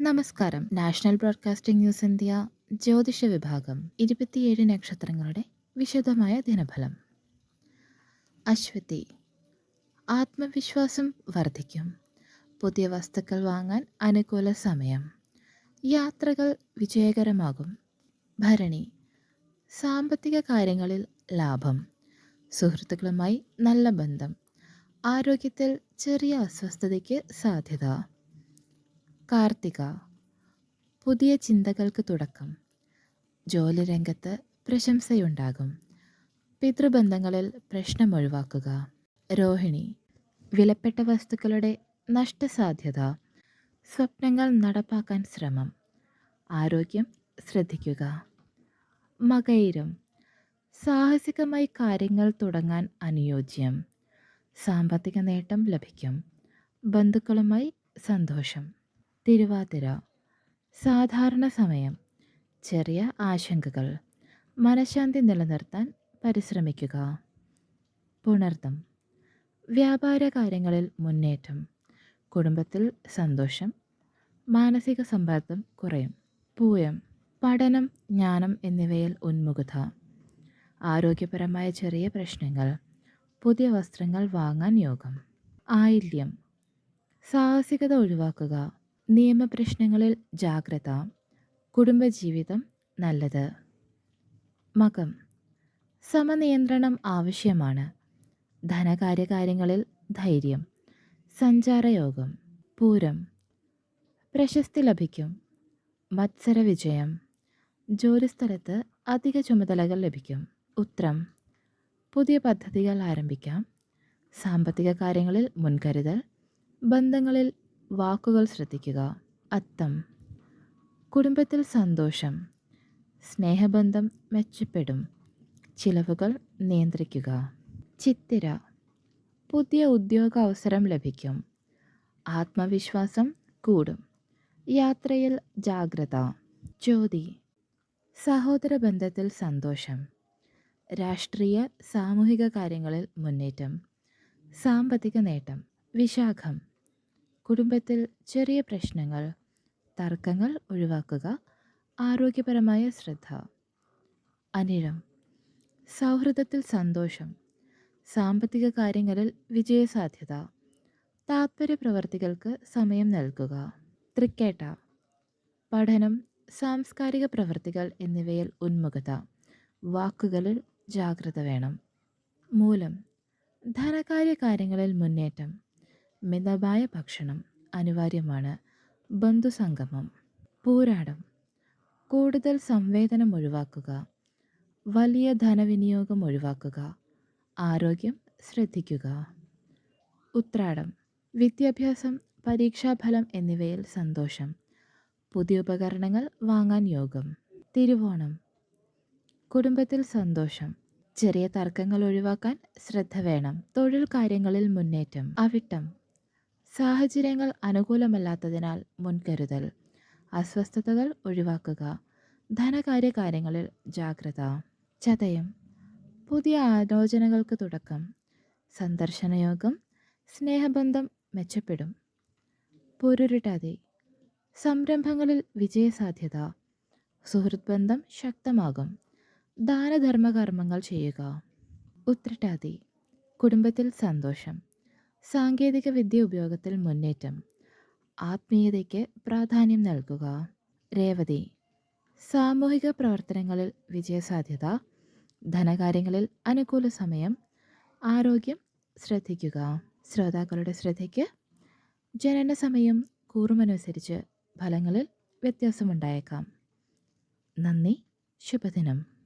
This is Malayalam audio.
നമസ്കാരം. നാഷണൽ ബ്രോഡ്കാസ്റ്റിംഗ് ന്യൂസ് ഇന്ത്യ ജ്യോതിഷ വിഭാഗം ഇരുപത്തിയേഴ് നക്ഷത്രങ്ങളുടെ വിശദമായ ദിനഫലം. അശ്വതി ആത്മവിശ്വാസം വർദ്ധിക്കും. പുതിയ വസ്തുക്കൾ വാങ്ങാൻ അനുകൂല സമയം. യാത്രകൾ വിജയകരമാകും. ഭരണി സാമ്പത്തിക കാര്യങ്ങളിൽ ലാഭം. സുഹൃത്തുക്കളുമായി നല്ല ബന്ധം. ആരോഗ്യത്തിൽ ചെറിയ അസ്വസ്ഥതയ്ക്ക് സാധ്യത. കാർത്തിക. പുതിയ ചിന്തകൾക്ക് തുടക്കം. ജോലി രംഗത്ത് പ്രശംസയുണ്ടാകും. പിതൃബന്ധങ്ങളിൽ പ്രശ്നം ഒഴിവാക്കുക. രോഹിണി. വിലപ്പെട്ട വസ്തുക്കളുടെ നഷ്ടസാധ്യത. സ്വപ്നങ്ങൾ നടപ്പാക്കാൻ ശ്രമം. ആരോഗ്യം ശ്രദ്ധിക്കുക. മകയിരം. സാഹസികമായി കാര്യങ്ങൾ തുടങ്ങാൻ അനുയോജ്യം. സാമ്പത്തിക നേട്ടം ലഭിക്കും. ബന്ധുക്കളുമായി സന്തോഷം. തിരുവാതിര. സാധാരണ സമയം. ചെറിയ ആശങ്കകൾ. മനഃശാന്തി നിലനിർത്താൻ പരിശ്രമിക്കുക. പുണർത്തം വ്യാപാര കാര്യങ്ങളിൽ മുന്നേറ്റം. കുടുംബത്തിൽ സന്തോഷം. മാനസിക സമ്മർദ്ദം കുറയും. പൂയം. പഠനം ജ്ഞാനം എന്നിവയിൽ ഉന്മുഖത. ആരോഗ്യപരമായ ചെറിയ പ്രശ്നങ്ങൾ. പുതിയ വസ്ത്രങ്ങൾ വാങ്ങാൻ യോഗം. ആയില്യം. സാഹസികത ഒഴിവാക്കുക. നിയമപ്രശ്നങ്ങളിൽ ജാഗ്രത കുടുംബജീവിതം നല്ലത്. മകം. സമനിയന്ത്രണം ആവശ്യമാണ്. ധനകാര്യകാര്യങ്ങളിൽ ധൈര്യം. സഞ്ചാരയോഗം. പൂരം. പ്രശസ്തി ലഭിക്കും. മത്സര വിജയം ജോലിസ്ഥലത്ത് അധിക ചുമതലകൾ ലഭിക്കും. ഉത്രം. പുതിയ പദ്ധതികൾ ആരംഭിക്കാം. സാമ്പത്തിക കാര്യങ്ങളിൽ മുൻകരുതൽ. ബന്ധങ്ങളിൽ വാക്കുകൾ ശ്രദ്ധിക്കുക. അത്തം. കുടുംബത്തിൽ സന്തോഷം. സ്നേഹബന്ധം മെച്ചപ്പെടും. ചിലവുകൾ നിയന്ത്രിക്കുക. ചിത്തിര. പുതിയ ഉദ്യോഗ അവസരം ലഭിക്കും. ആത്മവിശ്വാസം കൂടും. യാത്രയിൽ ജാഗ്രത. ജ്യോതി. സഹോദര ബന്ധത്തിൽ സന്തോഷം. രാഷ്ട്രീയ സാമൂഹിക കാര്യങ്ങളിൽ മുന്നേറ്റം. സാമ്പത്തിക നേട്ടം. വിശാഖം. കുടുംബത്തിൽ ചെറിയ പ്രശ്നങ്ങൾ തർക്കങ്ങൾ ഒഴിവാക്കുക ആരോഗ്യപരമായ ശ്രദ്ധ. അനിഴം സൗഹൃദത്തിൽ സന്തോഷം സാമ്പത്തിക കാര്യങ്ങളിൽ വിജയസാധ്യത താത്പര്യ പ്രവർത്തികൾക്ക് സമയം നൽകുക. തൃക്കേട്ട പഠനം സാംസ്കാരിക പ്രവർത്തികൾ എന്നിവയിൽ ഉന്മുഖത വാക്കുകളിൽ ജാഗ്രത വേണം. മൂലം ധനകാര്യ കാര്യങ്ങളിൽ മുന്നേറ്റം. മിതമായ ഭക്ഷണം അനിവാര്യമാണ്. ബന്ധുസംഗമം പോരാടം കൂടുതൽ സംവേദനം ഒഴിവാക്കുക വലിയ ധനവിനിയോഗം ഒഴിവാക്കുക ആരോഗ്യം ശ്രദ്ധിക്കുക. ഉത്രാടം വിദ്യാഭ്യാസം പരീക്ഷാഫലം എന്നിവയിൽ സന്തോഷം പുതിയ ഉപകരണങ്ങൾ വാങ്ങാൻ യോഗം തിരുവോണം കുടുംബത്തിൽ സന്തോഷം ചെറിയ തർക്കങ്ങൾ ഒഴിവാക്കാൻ ശ്രദ്ധ വേണം തൊഴിൽ കാര്യങ്ങളിൽ മുന്നേറ്റം അവിട്ടം സാഹചര്യങ്ങൾ അനുകൂലമല്ലാത്തതിനാൽ മുൻകരുതൽ. അസ്വസ്ഥതകൾ ഒഴിവാക്കുക. ധനകാര്യ കാര്യങ്ങളിൽ ജാഗ്രത. ചതയം. പുതിയ ആലോചനകൾക്ക് തുടക്കം. സന്ദർശനയോഗം. സ്നേഹബന്ധം മെച്ചപ്പെടും. പൊരുരുട്ടാതെ. സംരംഭങ്ങളിൽ വിജയസാധ്യത. സുഹൃത്ത് ബന്ധം ശക്തമാകും. ദാനധർമ്മകർമ്മങ്ങൾ ചെയ്യുക. ഉത്രട്ടാതി. കുടുംബത്തിൽ സന്തോഷം. സാങ്കേതിക വിദ്യ ഉപയോഗത്തിൽ മുന്നേറ്റം. ആത്മീയതയ്ക്ക് പ്രാധാന്യം നൽകുക. രേവതി സാമൂഹിക പ്രവർത്തനങ്ങളിൽ വിജയസാധ്യത ധനകാര്യങ്ങളിൽ അനുകൂല സമയം ആരോഗ്യം ശ്രദ്ധിക്കുക. ശ്രോതാക്കളുടെ ശ്രദ്ധയ്ക്ക് ജനന സമയം കൂറുമനുസരിച്ച് ഫലങ്ങളിൽ വ്യത്യാസമുണ്ടായേക്കാം. നന്ദി ശുഭദിനം.